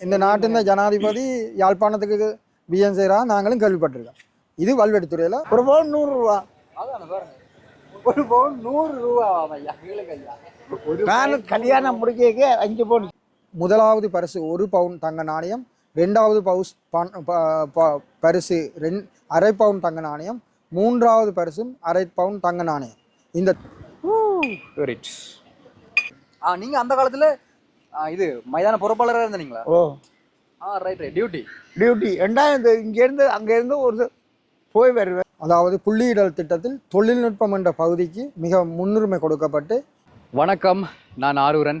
இந்த நாட்டின் ஜனாதிபதி யாழ்ப்பாணத்துக்கு பிஎன் செய்கிறா நாங்களும் கேள்விப்பட்டிருக்கோம். இது வல்வெட்டித்துறையில் ஒரு பவுன் நூறுரூவா ஒரு பவுன் நூறு ரூபா கல்யாணம் முடிக்க அஞ்சு பவுன். முதலாவது பரிசு ஒரு பவுன் தங்க நாணயம் ரெண்டாவது பவுஸ் பரிசு ரெண் அரை பவுன் தங்க நாணயம் மூன்றாவது பரிசும் அரை பவுன் தங்க நாணயம். இந்த ஆ நீங்க அந்த காலத்துல இது மைதான பொறுப்பாளராக இருந்தீங்களா ஓ. ஆ ரைட் ரைட் டியூட்டி டியூட்டி ரெண்டாயிரத்து இங்கேருந்து அங்கேருந்து ஒரு போய் வருவேன் அதாவது புள்ளியிடல் திட்டத்தில் தொழில்நுட்பம் என்ற பகுதிக்கு மிக முன்னுரிமை கொடுக்கப்பட்டு வணக்கம். நான் ஆரூரன்.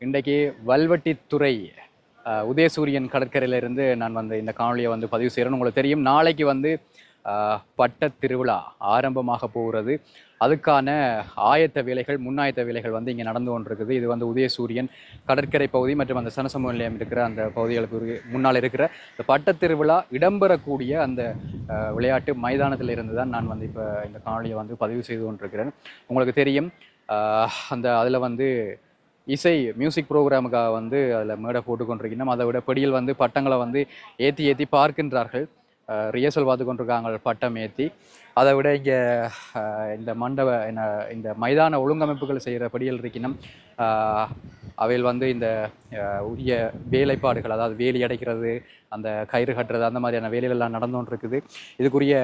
இன்றைக்கு வல்வெட்டித்துறை உதயசூரியன் கடற்கரையிலிருந்து நான் வந்து இந்த காணொலியை வந்து பதிவு செய்கிறேன் உங்களுக்கு தெரியும் நாளைக்கு வந்து அஹ், பட்டத் திருவிழா ஆரம்பமாக போகிறது. அதுக்கான ஆயத்த வேலைகள் முன்னாயத்த வேலைகள் வந்து இங்கே நடந்து கொண்டிருக்குது. இது வந்து உதயசூரியன் கடற்கரை பகுதி மற்றும் அந்த சனசமூக நிலையம் இருக்கிற அந்த பகுதிகளுக்கு முன்னால் இருக்கிற இந்த பட்டத்திருவிழா இடம்பெறக்கூடிய அந்த விளையாட்டு மைதானத்தில் இருந்து தான் நான் வந்து இப்போ இந்த காணொலியை வந்து பதிவு செய்து கொண்டிருக்கிறேன். உங்களுக்கு தெரியும் அந்த அதில் வந்து இசை மியூசிக் ப்ரோக்ராமுக்காக வந்து அதில் மேடை போட்டுக்கொண்டிருக்கணும் அதை விட பெடியில் வந்து பட்டங்களை வந்து ஏற்றி ஏற்றி பார்க்கின்றார்கள். ரிஹர்சல் பார்த்து கொண்டிருக்காங்க பட்டம் ஏற்றி அதை விட இங்கே இந்த மண்டப என்ன இந்த மைதான ஒழுங்கமைப்புகள் செய்கிற படியில் இருக்கணும் அவையில் வந்து இந்த உரிய வேலைப்பாடுகள் அதாவது வேலி அடைக்கிறது அந்த கயிறு கட்டுறது அந்த மாதிரியான வேலைகள் எல்லாம் நடந்து இதுக்குரிய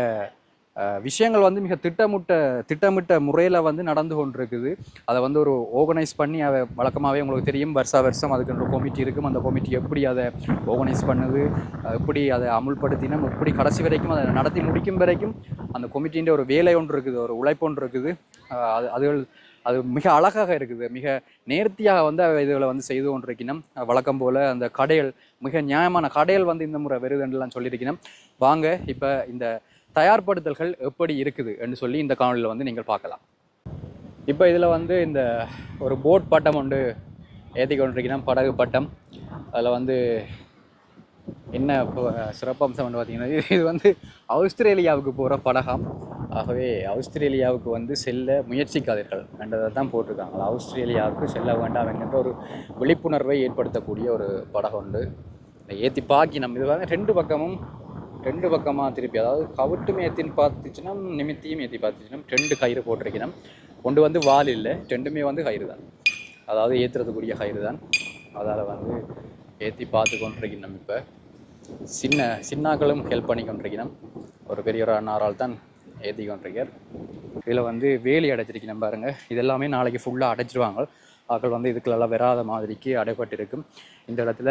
விஷயங்கள் வந்து மிக திட்டமிட்ட திட்டமிட்ட முறையில் வந்து நடந்து கொண்டிருக்குது. அதை வந்து ஒரு ஆர்கனைஸ் பண்ணி அதை வழக்கமாகவே உங்களுக்கு தெரியும் வருஷா வருஷம் அதுக்குன்ற கமிட்டி இருக்கும். அந்த கமிட்டி எப்படி அதை ஆர்கனைஸ் பண்ணுது எப்படி அதை அமுல்படுத்தினோம் எப்படி கடைசி வரைக்கும் அதை நடத்தி முடிக்கும் வரைக்கும் அந்த கமிட்டின்ற ஒரு வேலை ஒன்று இருக்குது ஒரு உழைப்பு ஒன்று இருக்குது. அது அதுகள் அது மிக அழகாக இருக்குது. மிக நேர்த்தியாக வந்து இதுகளை வந்து செய்து கொண்டிருக்கணும் வழக்கம் போல் அந்த கடைகள் மிக நியாயமான கடைகள் வந்து இந்த முறை வருதுன்றலாம் சொல்லியிருக்கணும் வாங்க இப்போ இந்த தயார்படுத்தல்கள் எப்படி இருக்குது என்று சொல்லி இந்த காணொலியில் வந்து நீங்கள் பார்க்கலாம். இப்போ இதில் வந்து இந்த ஒரு போட் பட்டம் ஒன்று ஏற்றி கொண்டிருக்கீங்கன்னா படகு பட்டம். அதில் வந்து என்ன இப்போ சிறப்பம்சம் வந்து பார்த்தீங்கன்னா இது- இது வந்து ஆஸ்திரேலியாவுக்கு போகிற படகம். ஆகவே ஆஸ்திரேலியாவுக்கு வந்து செல்ல முயற்சிக்காதீர்கள் என்றதை தான் போட்டிருக்காங்க. ஆஸ்திரேலியாவுக்கு செல்ல வேண்டாம் என்கின்ற ஒரு விழிப்புணர்வை ஏற்படுத்தக்கூடிய ஒரு படகம் உண்டு ஏற்றி பாக்கி நம்ம இது வந்து ரெண்டு பக்கமும் ரெண்டு பக்கமாக திருப்பி அதாவது கவுட்டும் ஏற்றின்னு பார்த்துச்சுன்னா நிமித்தியும் ஏற்றி பார்த்துச்சுன்னா ரெண்டு கயிறு போட்டிருக்கணும். கொண்டு வந்து வால் இல்லை ரெண்டுமே வந்து கயிறு தான் அதாவது ஏற்றுறதுக்குரிய கயிறு தான் அதால் வந்து ஏற்றி பார்த்து கொண்டிருக்கணும் இப்போ. சின்ன சின்னாக்களும் ஹெல்ப் பண்ணி கொண்டிருக்கணும். ஒரு பெரிய ஒரு அண்ணாரால் தான் ஏற்றி கொண்டிருக்கார். இதில் வந்து வேலி அடைச்சிருக்கணும் பாருங்கள் இதெல்லாமே நாளைக்கு ஃபுல்லாக அடைச்சிருவாங்க. ஆக்கள் வந்து இதுக்குள்ளெல்லாம் வராத மாதிரிக்கு அடைப்பட்டிருக்கும் இந்த இடத்துல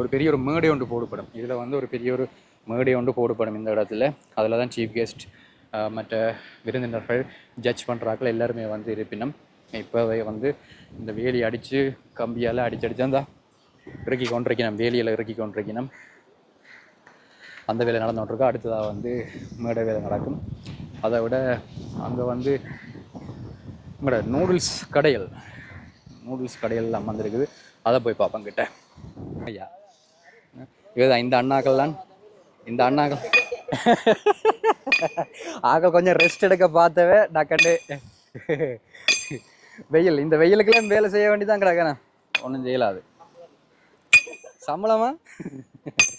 ஒரு பெரிய ஒரு மேடை ஒன்று போடப்படும். இதில் வந்து ஒரு பெரிய ஒரு மேடை ஒன்று போடப்படும் இந்த இடத்துல. அதில் தான் சீஃப் கெஸ்ட் மற்ற விருந்தினர்கள் ஜட்ஜ் பண்ணுறாக்கள் எல்லாருமே வந்து இருப்பினும் இப்போவே வந்து இந்த வேலி அடித்து கம்பியால் அடிச்சு அடித்து அந்த இறக்கி கொண்டிருக்கணும் வேலியில் இறக்கி கொண்டிருக்கணும். அந்த வேலை நடந்துகிட்ருக்கோம் அடுத்ததாக வந்து மேடை வேலை நடக்கும். அதை விட அங்கே வந்து உங்களோட நூடுல்ஸ் கடைகள் நூடுல்ஸ் கடைகள் அமர்ந்துருக்குது அதை போய் பார்ப்பேன் கிட்ட. ஐயா இதுதான் இந்த அண்ணாக்கள்லாம் இந்த அண்ணாக்கள். ஆக கொஞ்சம் ரெஸ்ட் எடுக்க பார்த்தவே டக்கண்டு வெயில். இந்த வெயிலுக்கெல்லாம் வேலை செய்ய வேண்டியதான் கிடக்கண்ணா ஒன்றும் செய்யலாது சம்பளமா?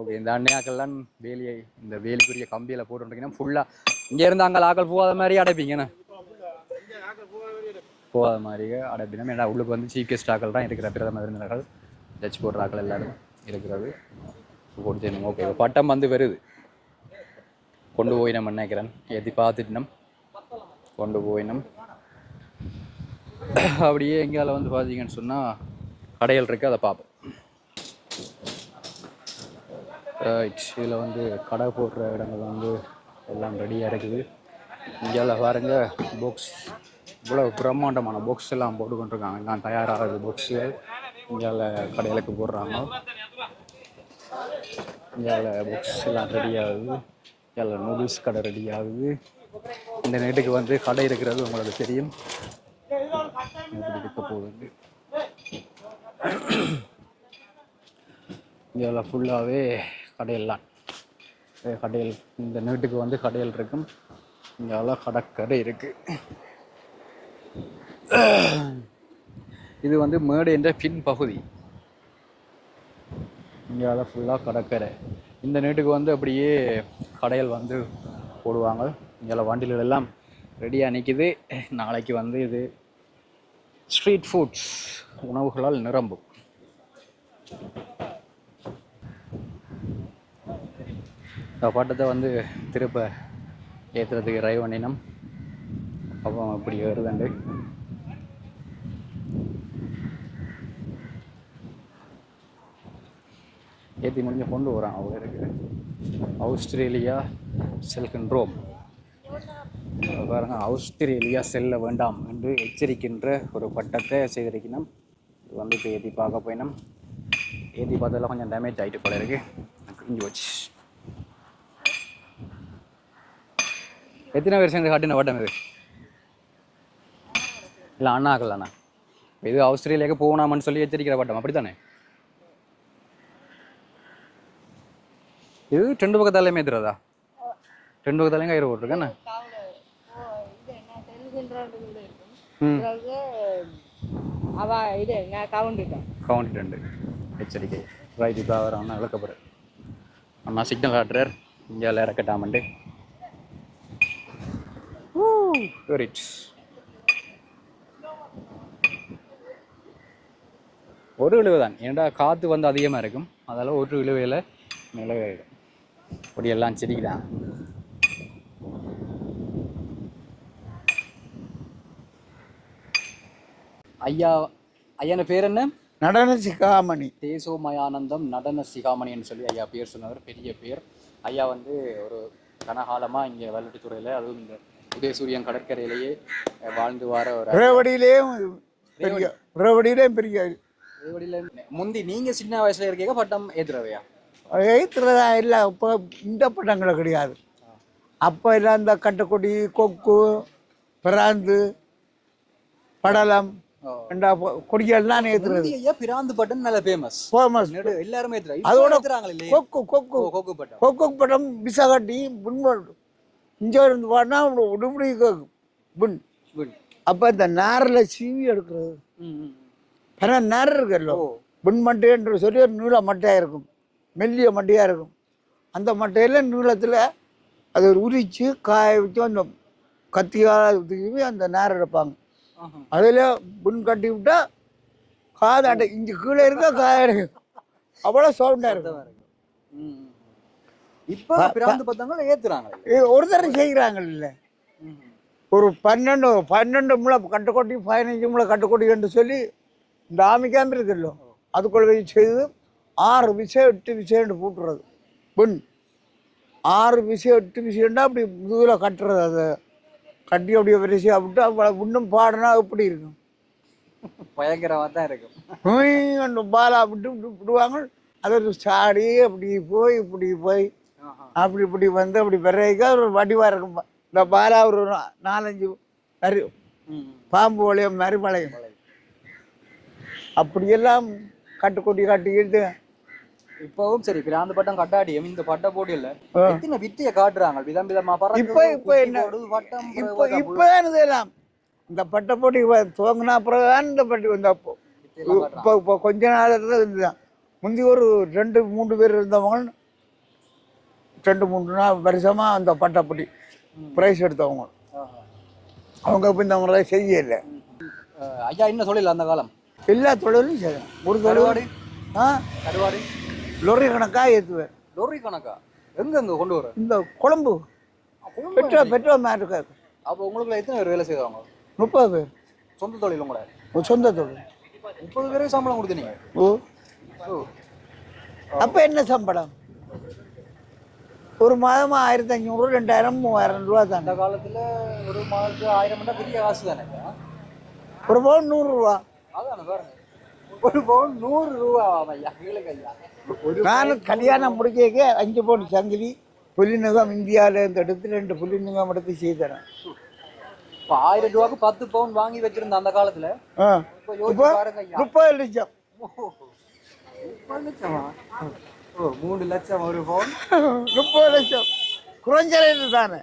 ஓகே இந்த அண்ணையாக்கள்லாம் வேலியை இந்த வேலிக்குரிய கம்பியில் போட்டுருக்கீங்கன்னா ஃபுல்லாக இங்கே இருந்து அங்கே ஆக்கள் போகாத மாதிரி அடைப்பீங்கண்ணா போகாத மாதிரி அடைப்பினம் ஏன்னா உள்ளுக்கு வந்து சீஃப் கெஸ்ட் ஆக்கள் தான் இருக்கிற பிரதமர் விருந்தினர்கள் ஜட்ஜ் போடுற ஆக்கள் எல்லாரும் இருக்கிறது. கொடுத்துருந்தோம் ஓகே இப்போ பட்டம் வந்து வருது கொண்டு போய் நம்ம நினைக்கிறேன் ஏற்றி பார்த்துட்டினம் கொண்டு போயினோம் அப்படியே எங்கேயால வந்து பார்த்தீங்கன்னு சொன்னால் கடைகள் இருக்குது அதை பார்ப்போம். ரைட் இதில் வந்து கடை போடுற இடங்கள் வந்து எல்லாம் ரெடியாக இருக்குது. இங்கேயால பாருங்க பாக்ஸ் இவ்வளோ பிரம்மாண்டமான பாக்ஸ் எல்லாம் போட்டு கொண்டிருக்காங்க எல்லாம் தயாராகிறது பாக்ஸுகள் இங்கேயால கடைகளுக்கு போடுறாங்க. இங்கே புக்ஸ் எல்லாம் ரெடி ஆகுது. இங்கேயால நூடுல்ஸ் கடை ரெடி ஆகுது. இந்த நேட்டுக்கு வந்து கடை இருக்கிறது உங்களுக்கு தெரியும். எப்படி இருக்க போகுது. இங்கே ஃபுல்லாகவே கடையெல்லாம். கடையில் இந்த நீட்டுக்கு வந்து கடையில் இருக்கும். இங்கெல்லாம் கடற்கரை இருக்கு. இது வந்து மேடு என்ற பின் பகுதி இங்கே ஃபுல்லாக கடற்கரை. இந்த நீட்டுக்கு வந்து அப்படியே கடையில் வந்து போடுவாங்க. இங்கே வண்டிகள் எல்லாம் ரெடியாக நிற்கிது நாளைக்கு வந்து இது ஸ்ட்ரீட் ஃபுட்ஸ் உணவுகளால் நிரம்பும் இந்த பாட்டத்தை வந்து திருப்ப ஏற்றுறதுக்கு ட்ரைவ் பண்ணினோம் அப்போ அப்படி வருதுண்டு. ஏற்றி முடிஞ்சு கொண்டு வரான் அவ்வளோ இருக்குது ஆஸ்திரேலியா செல்கின் ரோம். பாருங்க ஆஸ்திரேலியா செல்ல வேண்டாம் என்று எச்சரிக்கின்ற ஒரு பட்டத்தை செய்திருக்கணும் இது வந்து இப்போ ஏற்றி பார்க்க போயினோம். ஏற்றி பார்த்ததில் கொஞ்சம் டேமேஜ் ஆகிட்டு போல இருக்கு. கிழிஞ்சு வச்சு எத்தனை பேர் சேர்ந்து காட்டின வட்டம் இது? இல்லை அண்ணாக்கள் அண்ணா இது ஆஸ்திரேலியாவுக்கு போகணாமன்னு சொல்லி எச்சரிக்கிற வட்டம் அப்படி தானே இது ரெண்டு பக்கத்தாலே மேத்துறதா ரெண்டு பக்கத்தாலையும் கயிறு பிறகு அவ இது நான் கவுண்டிட்டேன் கவுண்ட் ரெண்டு. எச்சரிக்கை. ரைட் இப்போ அவர் அண்ணா இழக்கப்படுற அண்ணா சிக்னல் காட்டுறார். இந்தியாவில் இறக்கட்டாமண்டு ரைட் ஒரு இழுவை தான் ஏன்டா காற்று வந்து அதிகமாக இருக்கும். அதால் ஒரு இழுவையில் நிலவாயிடும் பொடியெல்லாம் செடிக்குதான் ஐயா ஐயான பேர் என்ன? நடன சிக்காமணி தேசோமயானந்தம் நடன சிகாமணின்னு சொல்லி ஐயா பேர் சொன்னவர் பெரிய பேர். ஐயா வந்து ஒரு கனகாலமாக இங்கே வல்லட்டுத்துறையில் அதுவும் இந்த உதயசூரியன் கடற்கரையிலேயே வாழ்ந்து வர ஒரு ரேவடியிலேயும் பெரிய ரேவடியிலேயும் பெரிய ரேவடியில் முந்தி நீங்கள் சின்ன வயசுல இருக்கீங்க பட்டம் ஏத்துறவையா? எழுத்துறதா இல்லை இப்போ இந்த பட்டங்களை கிடையாது. அப்போ எல்லாம் இந்த கட்டுக்கொடி கொக்கு பிராந்து படலம் கொடிகள்லாம் ஐயா பிராந்து பட்டம் நல்ல ஃபேமஸ் ஃபேமஸ் எல்லாருமே அதோட கொக்கு கொக்கு. கோக்கு பட்டம். கொக்கு படம் விசா கட்டி புண்படு இங்கே இருந்து பாடினா உடுபடி குட். அப்போ இந்த நாரில் சீவி எடுக்கிறது. ம், ம். பிற நார் இருக்குல்ல. ஓ. புண் மட்டைன்ற சொல்லி ஒரு நீள மட்டையாக இருக்கும். மெல்லிய மட்டையாக இருக்கும். அந்த மட்டையில் நீளத்தில் அதை உரித்து காய வச்சு அந்த கத்தியால் தூக்கி அந்த நார் எடுப்பாங்க. அதில் புண் கட்டி விட்டா காது அடை இங்கே கீழே இருக்க காய அடைக்கும் அவ்வளோ சவுண்டாக இருக்கும். இப்போ பிராந்து ஏத்துறாங்களே. இது ஒரு தடவை செய்கிறாங்கல்ல. ஒரு பன்னெண்டு பன்னெண்டு முளை கட்டுக்கொட்டி பதினஞ்சு முளை கட்டுக்கொட்டி என்று சொல்லி இந்த ஆமிக்காம இருக்குல்ல. அதுக்குள்ள செய்து ஆறு விஷயம் எட்டு விஷயம்னு போட்டுறது. புண். ஆறு விஷயம் எட்டு விஷயம்னா அப்படி முதுகில் கட்டுறது அதை. கட்டி அப்படியே வரிசையாக விட்டு அவ்வளோ இன்னும் பாடினா எப்படி இருக்கும்? பயங்கரமா தான் இருக்கும். பாலா விட்டு விடுவாங்க. அது ஒரு சாடி அப்படி போய் இப்படி போய். அப்படி இப்படி வந்து அப்படி விரைக்க ஒரு வடிவாக இருக்கும். இந்த பாலா ஒரு நாலஞ்சு நரி ம், ம். பாம்பு வளையம் மாதிரி வளையம் அப்படியெல்லாம் கட்டுக்கொட்டி கட்டிக்கிட்டு இப்பவும் சரி பிராந்து பட்டம் கட்டாடியும் இந்த பட்ட போட்டியில. எத்தனை வித்தைய காட்டுறாங்க? விதம் விதமா பறக்குது, இப்ப- இப்ப என்ன? போடுது, வட்டம் இப்போ இப்போ இதெல்லாம் இந்த பட்டை போட்டி துவங்கினா அப்புறம் இந்த பட்டி இந்த அப்போ. இப்போ இப்போ கொஞ்ச நாள் இதுதான். முந்தி ஒரு ரெண்டு மூணு பேர் இருந்தவங்க ரெண்டு மூணு நாள் வருஷமாக அந்த பட்டைப்பட்டி ப்ரைஸ் எடுத்தவங்க. அவங்க இப்போ இந்த முறை செய்யலை ஐயா என்ன சொல்லல அந்த காலம்? எல்லா தொழிலும் செய்யணும் ஒரு தொழில் ஆ? கருவாடு. லொரி கணக்காக ஏற்றுவேன் லொரி கணக்கா? எங்க எங்க கொண்டு வர? இந்த குழம்பு. பெட்ரோ பெட்ரோ மேட்டுக்கு அப்ப உங்களுக்கு எத்தனை பேர் வேலை செய்வாங்க முப்பது பேர். சொந்த தொழில் உங்கள? ஒரு சொந்த தொழில். முப்பது பேருக்கு சம்பளம் கொடுத்தீங்க ஓ. அப்போ என்ன சம்பளம்? ஒரு மாதம் ஆயிரத்தி அஞ்சூறு ரெண்டாயிரம் மூவாயிரம் ரூபா அந்த தானே காலத்துல ஒரு மாதத்துக்கு ஆயிரம் பெரிய காசு தானே ஒரு பவுன் நூறுரூவா அதானே பாருங்க. ஒரு பவுன் நூறு ரூபா ஐயா கேளுங்க ஐயா. நானும் கல்யாணம் முடிக்க அஞ்சு பவுன் சங்கிலி புலிநுகம் இந்தியாவில் இருந்து எடுத்து ரெண்டு புலிநுகம் எடுத்து செய்தேன் இப்ப ஆயிரம் ரூபாய்க்கு பத்து பவுன் வாங்கி வச்சிருந்த அந்த காலத்துல. இப்ப முப்பது லட்சம். ஓ, முப்பது லட்சமா? ஓ மூணு லட்சம் ஒரு பவுன்? முப்பது லட்சம். குறைஞ்ச ரேட்டு தானே.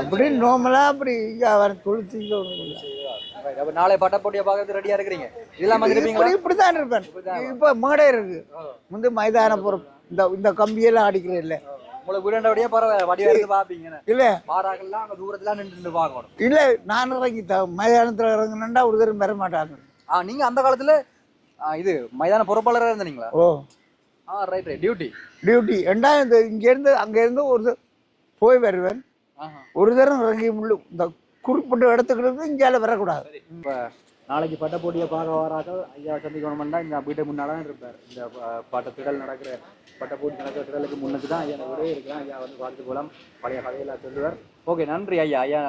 அப்படி நோமலாக அப்படி வியாபாரம் தொழிற்சிங்க ஒன்றும் இல்லை. அப்ப நாளை பட்ட போட்டியை பார்க்கறது ரெடியா இருக்கிறீங்க. இதெல்லாம் வந்திருப்பீங்களா இப்படி இப்படித்தான் இருப்பேன். இப்ப மேடை இருக்கு. வந்து மைதானப்புறம் இந்த இந்த கம்பியெல்லாம் அடிக்கிறேன் இல்ல உங்களுக்கு வீடாண்டபடியே பரவாயில்ல. பாப்பீங்க இல்ல. அங்க தூரத்துல நின்று பார்க்கணும். இல்ல நான் இறங்கி மைதானத்துல இறங்கினா ஒரு தரம் பெற மாட்டாங்க. ஆ நீங்க அந்த காலத்துல இது மைதான பொறுப்பாளரா இருந்தீங்களா? ஓ. ஆ ரைட் ரைட் டியூட்டி டியூட்டி ஏண்டா இந்த இங்கேருந்து அங்கேருந்து ஒரு போய் வருவேன். ஒரு தரம் இறங்கி முள்ளு இந்த குறிப்பிட்ட இடத்துக்கு இங்கால வரக்கூடாது. இப்ப நாளைக்கு பட்ட போட்டியை பார்க்க வராக்கள் ஐயா சந்திக்கணும்னா இந்த வீட்டு முன்னால தான் இருப்பார். இந்த பட்ட திடல் நடக்கிற பட்ட போட்டி நடக்கிற திடலுக்கு முன்னுக்கு தான் ஐயா ஒரே இருக்கிறான் ஐயா வந்து பார்த்து போலாம் பழைய கதையெல்லாம் சொல்லுவார். ஓகே நன்றி ஐயா. ஐயா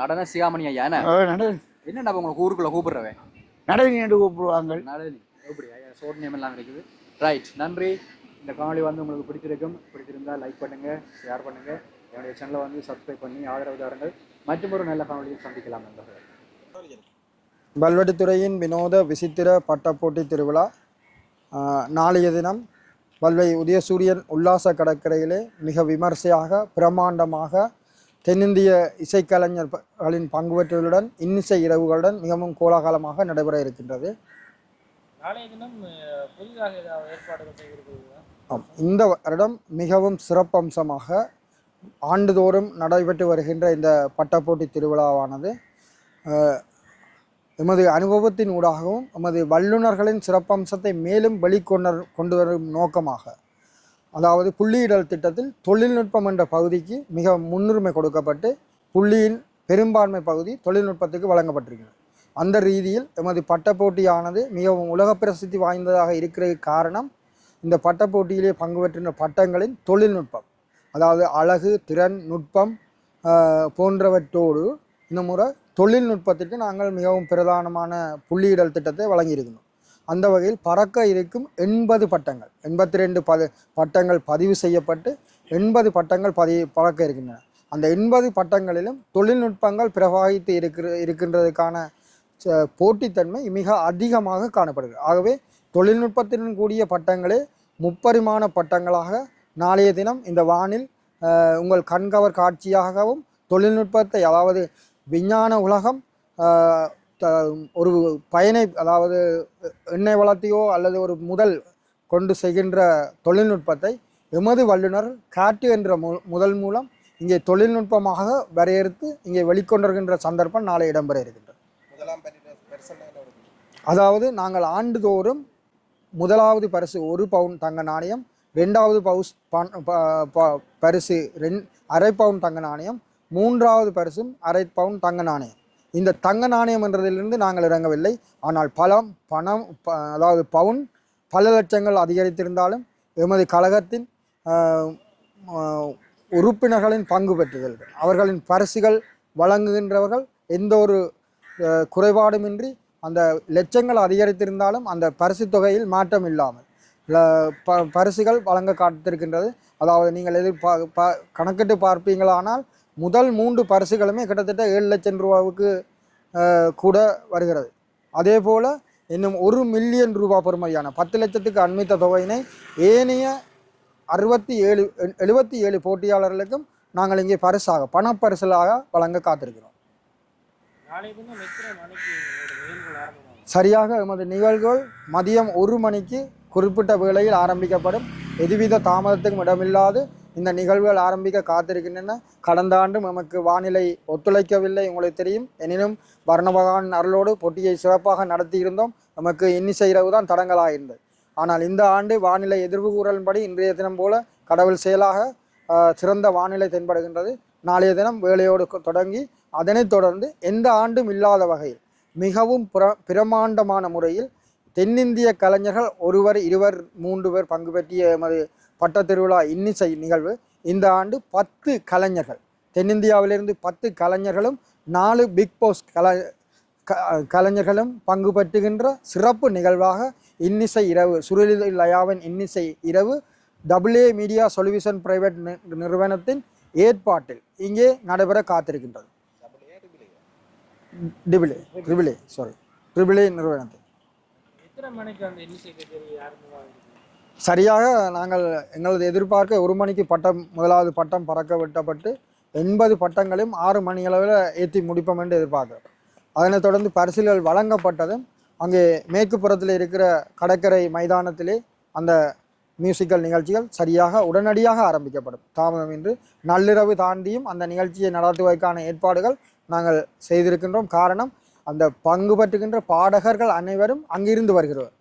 நடன சிகாமணி ஐயா என்ன? என்னடா உங்களுக்கு ஊருக்குள்ள கூப்பிடுறவன்? நடனிட்டு கூப்பிடுவாங்க. நளினி எப்படி? ஐயா நேம் எல்லாம் இருக்குது ரைட் நன்றி. இந்த காணொளி வந்து உங்களுக்கு பிடிச்சிருக்கும் பிடிச்சிருந்தா லைக் பண்ணுங்க ஷேர் பண்ணுங்க. என்னுடைய சேனலை வந்து சப்ஸ்கிரைப் பண்ணி ஆதரவு தாருங்கள். மற்றும் ஒரு நல்ல காணொளியில் சந்திக்கலாம் நண்பர்கள். வல்வெட்டித்துறையின் வினோத விசித்திர பட்டப்போட்டி திருவிழா நாளைய தினம் வல்வை உதயசூரியன் உல்லாச கடற்கரையிலே மிக விமர்சையாக பிரமாண்டமாக தென்னிந்திய இசைக்கலைஞர்களின் பங்குபற்றுதலுடன் இன்னிசை இரவுகளுடன் மிகவும் கோலாகலமாக நடைபெற இருக்கின்றது. இந்த வருடம் மிகவும் சிறப்பம்சமாக ஆண்டுதோறும் நடைபெற்று வருகின்ற இந்த பட்டப்போட்டி திருவிழாவானது எமது அனுபவத்தின் ஊடாகவும் எமது வல்லுநர்களின் சிறப்பம்சத்தை மேலும் வெளிக்கொணர் கொண்டு வரும் நோக்கமாக அதாவது புள்ளியிடல் திட்டத்தில் தொழில்நுட்பம் என்ற பகுதிக்கு மிக முன்னுரிமை கொடுக்கப்பட்டு புள்ளியின் பெரும்பான்மை பகுதி தொழில்நுட்பத்துக்கு வழங்கப்பட்டிருக்கிறது. அந்த ரீதியில் எமது பட்டப்போட்டியானது மிகவும் உலக பிரசித்தி வாய்ந்ததாக இருக்கிற காரணம் இந்த பட்டப்போட்டியிலே பங்கு பெற்றிருந்த பட்டங்களின் தொழில்நுட்பம். அதாவது அழகு திறன் நுட்பம் போன்றவற்றோடு இந்த முறை தொழில்நுட்பத்திற்கு நாங்கள் மிகவும் பிரதானமான புள்ளியிடல் திட்டத்தை வழங்கியிருக்கணும் அந்த வகையில் பறக்க இருக்கும் எண்பது பட்டங்கள் எண்பத்தி ரெண்டு பத பட்டங்கள் பதிவு செய்யப்பட்டு எண்பது பட்டங்கள் பதி பறக்க இருக்கின்றன. அந்த எண்பது பட்டங்களிலும் தொழில்நுட்பங்கள் பிரவாகித்து இருக்கிற இருக்கின்றதுக்கான ச- போட்டித்தன்மை மிக அதிகமாக காணப்படுகிறது. ஆகவே தொழில்நுட்பத்துடன் கூடிய பட்டங்களே முப்பரிமாண பட்டங்களாக நாளைய தினம் இந்த வானில் உங்கள் கண்கவர் காட்சியாகவும் தொழில்நுட்பத்தை அதாவது விஞ்ஞான உலகம் த- ஒரு பயனை அதாவது எண்ணெய் வளத்தையோ அல்லது ஒரு முதல் கொண்டு செய்கின்ற தொழில்நுட்பத்தை எமது வல்லுனர் காட்டு என்ற மு முதல் மூலம் இங்கே தொழில்நுட்பமாக வரையறுத்து இங்கே வெளிக்கொண்டிருக்கின்ற சந்தர்ப்பம் நாளை இடம்பெற இருக்கின்றது. அதாவது நாங்கள் ஆண்டுதோறும் முதலாவது பரிசு ஒரு பவுன் தங்க நாணயம் ரெண்டாவது பவுஸ் ப- ப- பரிசு ரெண் அரை பவுன் தங்க நாணயம் மூன்றாவது பரிசும் அரை பவுன் தங்க நாணயம். இந்த தங்க நாணயம் என்றதிலிருந்து நாங்கள் இறங்கவில்லை. ஆனால் பலம் பணம் ப- அதாவது பவுன் பல லட்சங்கள் அதிகரித்திருந்தாலும் எமது கழகத்தின் உறுப்பினர்களின் பங்கு பெற்றுதல் அவர்களின் பரிசுகள் வழங்குகின்றவர்கள் எந்த ஒரு குறைபாடுமின்றி அந்த லட்சங்கள் அதிகரித்திருந்தாலும் அந்த பரிசு தொகையில் மாற்றம் இல்லாமல். ப பரிசுகள் வழங்க காத்திருக்கின்றது அதாவது நீங்கள் எதிர்பா பா கணக்கிட்டு பார்ப்பீங்களானால் முதல் மூன்று பரிசுகளுமே கிட்டத்தட்ட ஏழு லட்சம் ரூபாவுக்கு கூட வருகிறது. அதே போல் இன்னும் ஒரு மில்லியன் ரூபா பெறுமதியான பத்து லட்சத்துக்கு அண்மித்த தொகையினை ஏனைய அறுபத்தி ஏழு எழுபத்தி ஏழு போட்டியாளர்களுக்கும் நாங்கள் இங்கே பரிசாக பணப்பரிசலாக வழங்க காத்திருக்கிறோம் சரியாக எமது நிகழ்வுகள் மதியம் ஒரு மணிக்கு குறிப்பிட்ட வேளையில் ஆரம்பிக்கப்படும். எதுவித தாமதத்துக்கும் இடமில்லாது இந்த நிகழ்வுகள் ஆரம்பிக்க காத்திருக்கின்றன. கடந்த ஆண்டும் நமக்கு வானிலை ஒத்துழைக்கவில்லை உங்களுக்கு தெரியும். எனினும் வர்ணபகான் அருளோடு போட்டியை சிறப்பாக நடத்தியிருந்தோம். நமக்கு இன்னிசை இரவு தான் தடங்கலாயிருந்தது ஆனால் இந்த ஆண்டு வானிலை எதிர்வு கூறலின்படி இன்றைய தினம் போல கடவுள் செயலாக சிறந்த வானிலை தென்படுகின்றது. நாளைய தினம் வேலையோடு தொடங்கி அதனைத் தொடர்ந்து எந்த ஆண்டும் இல்லாத வகையில் மிகவும் பிர பிரமாண்டமான முறையில் தென்னிந்திய கலைஞர்கள் ஒருவர் இருவர் மூன்று பேர் பங்கு பெற்றிய எமது பட்டத் திருவிழா இன்னிசை நிகழ்வு. இந்த ஆண்டு பத்து கலைஞர்கள் தென்னிந்தியாவிலிருந்து பத்து கலைஞர்களும் நாலு பிக் பாஸ் கல க கலைஞர்களும் பங்கு பெற்றுகின்ற சிறப்பு நிகழ்வாக இன்னிசை இரவு சுருளி லயாவின் இன்னிசை இரவு டபிள்யூ மீடியா சொல்யூஷன் பிரைவேட் நிறுவனத்தின் ஏற்பாட்டில் இங்கே நடைபெற காத்திருக்கின்றது. டிபிளே ட்ரிபிளே சாரி ட்ரிபிளே நிறுவனத்தில். எத்தனை மணிக்கு அந்த சரியாக நாங்கள் எங்களது எதிர்பார்க்க ஒரு மணிக்கு பட்டம் முதலாவது பட்டம் பறக்க விட்டப்பட்டு எண்பது பட்டங்களையும் ஆறு மணி அளவில் ஏற்றி முடிப்போம் என்று எதிர்பார்க்கிறோம். அதனைத் தொடர்ந்து பரிசுகள் வழங்கப்பட்டதும் அங்கே மேற்குப்புறத்தில் இருக்கிற கடற்கரை மைதானத்திலே அந்த மியூசிக்கல் நிகழ்ச்சிகள் சரியாக உடனடியாக ஆரம்பிக்கப்படும். தாமதம் இன்று நள்ளிரவு தாண்டியும் அந்த நிகழ்ச்சியை நடத்துவதற்கான ஏற்பாடுகள் நாங்கள் செய்திருக்கின்றோம். காரணம் அந்த பங்கு பற்றுகின்ற பாடகர்கள் அனைவரும் அங்கிருந்து வருகிறவர்.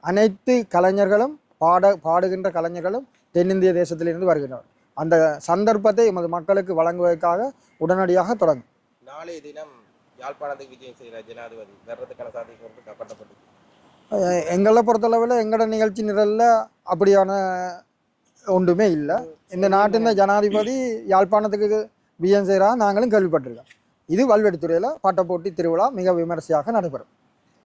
அனைத்து கலைஞர்களும் பாட பாடுகின்ற கலைஞர்களும் தென்னிந்திய தேசத்திலிருந்து வருகின்றனர். அந்த சந்தர்ப்பத்தை எமது மக்களுக்கு வழங்குவதற்காக உடனடியாக தொடங்கும். நாளைய தினம் யாழ்ப்பாணத்துக்கு விஜயம் செய்கிற ஜனாதிபதி வர்றதுக்கான சாத்தியம் கப்பட்டப்பட்டு அஹ் எங்களை பொறுத்தளவில் எங்களோட நிகழ்ச்சி நிரலில் அப்படியான ஒன்றுமே இல்லை. இந்த நாட்டின் ஜனாதிபதி யாழ்ப்பாணத்துக்கு பிஎன் செய்கிறா நாங்களும் கேள்விப்பட்டிருக்கோம். இது வல்வெடுத்துறையில் பட்டப்போட்டி திருவிழா மிக விமரிசையாக நடைபெறும்.